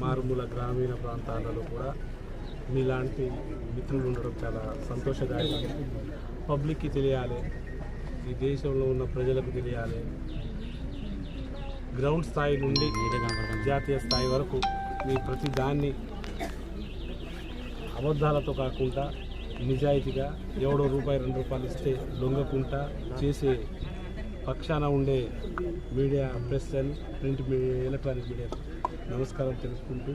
మారుమూల గ్రామీణ ప్రాంతాలలో కూడా మీలాంటి మిత్రులు ఉండడం చాలా సంతోషదాయకం. పబ్లిక్కి తెలియాలి ఈ దేశంలో ఉన్న ప్రజలకు తెలియాలి. గ్రౌండ్ స్థాయి నుండి జాతీయ స్థాయి వరకు మీ ప్రతి దాన్ని అబద్ధాలతో కాకుండా నిజాయితీగా ఎవడో రూపాయి రెండు రూపాయలు ఇస్తే లొంగకుండా చేసే పక్షాన ఉండే media press and print media electronic media. నమస్కారం తెలుసుకుంటూ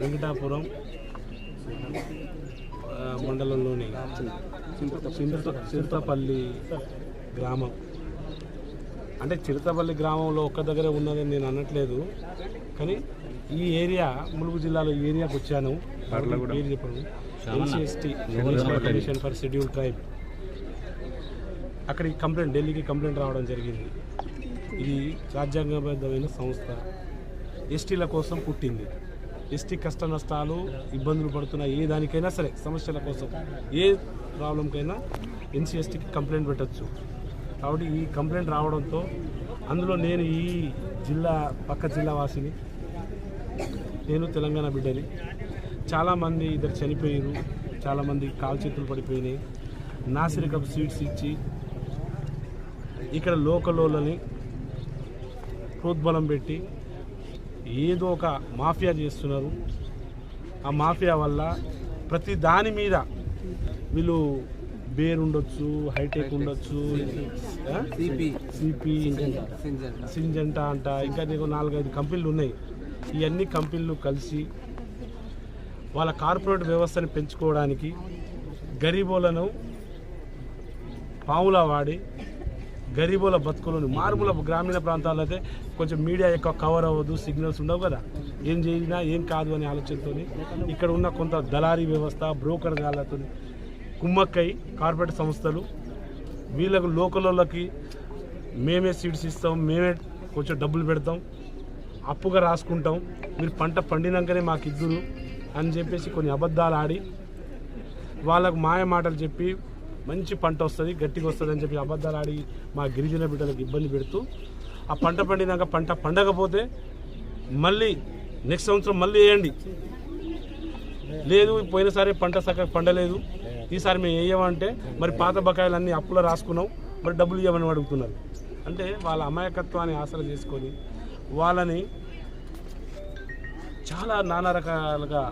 వెంకటాపురం మండలంలోని చిరుతపల్లి గ్రామం. అంటే చిరుతపల్లి గ్రామంలో ఒక్క దగ్గరే ఉన్నదని నేను అనట్లేదు కానీ ఈ ఏరియా ములుగు జిల్లాలో ఈ ఏరియాకి వచ్చాను. పేరు చెప్పాను? NCST commission for schedule tribe అక్కడికి కంప్లైంట్ ఢిల్లీకి కంప్లైంట్ రావడం జరిగింది. ఇది రాజ్యాంగబద్ధమైన సంస్థ. ఎస్టీల కోసం పుట్టింది. ఎస్టీ కష్ట నష్టాలు ఇబ్బందులు పడుతున్న ఏ దానికైనా సరే సమస్యల కోసం. ఏ ప్రాబ్లంకైనా ఎన్సీఎస్టీకి కంప్లైంట్ పెట్టచ్చు. కాబట్టి ఈ కంప్లైంట్ రావడంతో అందులో నేను ఈ జిల్లా పక్క జిల్లా వాసిని. నేను తెలంగాణ బిడ్డని. చాలామంది ఇద్దరు చనిపోయారు చాలామంది కాల్చేతులు పడిపోయినాయి. నాసిరకపు సీట్స్ ఇచ్చి ఇక్కడ లోకలోళ్ళని ప్రోద్బలం పెట్టి ఏదో ఒక మాఫియా చేస్తున్నారు. ఆ మాఫియా వల్ల ప్రతి దాని మీద వీళ్ళు బేర్ ఉండొచ్చు హైటెక్ ఉండొచ్చు? సిపి. సింజంట అంట. ఇంకా నీకు నాలుగైదు కంపెనీలు ఉన్నాయి. ఇవన్నీ కంపెనీలు కలిసి వాళ్ళ కార్పొరేట్ వ్యవస్థని పెంచుకోవడానికి గరీబోలను పావులా వాడి గరీబుల బతుకులు మారుమూల గ్రామీణ ప్రాంతాల్లో అయితే కొంచెం మీడియా ఎక్కువ కవర్ అవ్వదు సిగ్నల్స్ ఉండవు కదా? ఏం చేసినా ఏం కాదు అనే ఆలోచనతో ఇక్కడ ఉన్న కొంత దళారీ వ్యవస్థ బ్రోకర్ గాళ్ళతో కుమ్మక్కై కార్పొరేట్ సంస్థలు వీళ్ళకు లోకల్లోకి మేమే సీడ్స్ ఇస్తాం మేమే కొంచెం డబ్బులు పెడతాం అప్పుగా రాసుకుంటాం మీరు పంట పండినాకనే మాకు ఇద్దరు అని చెప్పేసి కొన్ని అబద్ధాలు ఆడి వాళ్ళకు మాయ మాటలు చెప్పి మంచి పంట వస్తుంది గట్టిగా వస్తుంది అని చెప్పి అబద్ధాలు ఆడి మా గిరిజన బిడ్డలకు ఇబ్బంది పెడుతూ ఆ పంట పండినాక పంట పండకపోతే మళ్ళీ నెక్స్ట్ సంవత్సరం మళ్ళీ వేయండి. లేదు పోయినసారి పంట సగ పండలేదు. ఈసారి మేము వేయమంటే మరి పాత బకాయిలన్నీ అప్పులో రాసుకున్నాం మరి డబ్బులు ఇవ్వమని అడుగుతున్నారు. అంటే వాళ్ళ అమాయకత్వాన్ని ఆసరా చేసుకొని వాళ్ళని చాలా నానా రకాలుగా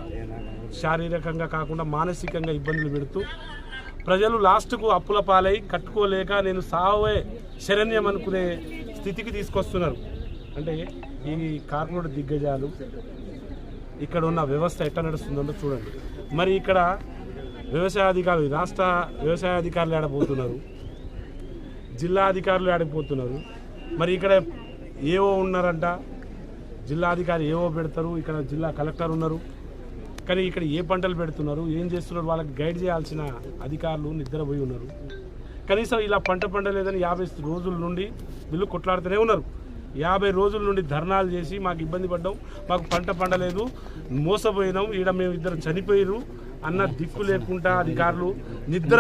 శారీరకంగా కాకుండా మానసికంగా ఇబ్బందులు పెడుతూ ప్రజలు లాస్ట్కు అప్పుల పాలై కట్టుకోలేక నేను సావే శరణ్యం అనుకునే స్థితికి తీసుకొస్తున్నారు. అంటే ఈ కార్పొరేట్ దిగ్గజాలు ఇక్కడ ఉన్న వ్యవస్థ ఎట్లా నడుస్తుందో చూడండి. మరి ఇక్కడ వ్యవసాయ అధికారులు రాష్ట్ర వ్యవసాయ అధికారులు ఆడపోతున్నారు జిల్లా అధికారులు ఆడిపోతున్నారు మరి ఇక్కడ ఏవో ఉన్నారంట. జిల్లా అధికారి ఏవో పెడతారు. ఇక్కడ జిల్లా కలెక్టర్ ఉన్నారు. కానీ ఇక్కడ ఏ పంటలు పెడుతున్నారు ఏం చేస్తున్నారు వాళ్ళకి గైడ్ చేయాల్సిన అధికారులు నిద్రపోయి ఉన్నారు. కనీసం ఇలా పంట పండలేదని యాభై రోజుల నుండి వీళ్ళు కొట్లాడుతూనే ఉన్నారు. యాభై రోజుల నుండి ధర్నాలు చేసి మాకు ఇబ్బంది పడ్డాం మాకు పంట పండలేదు మోసపోయినాం ఈడ మేము ఇద్దరు చనిపోయారు అన్న దిక్కు లేకుండా అధికారులు నిద్ర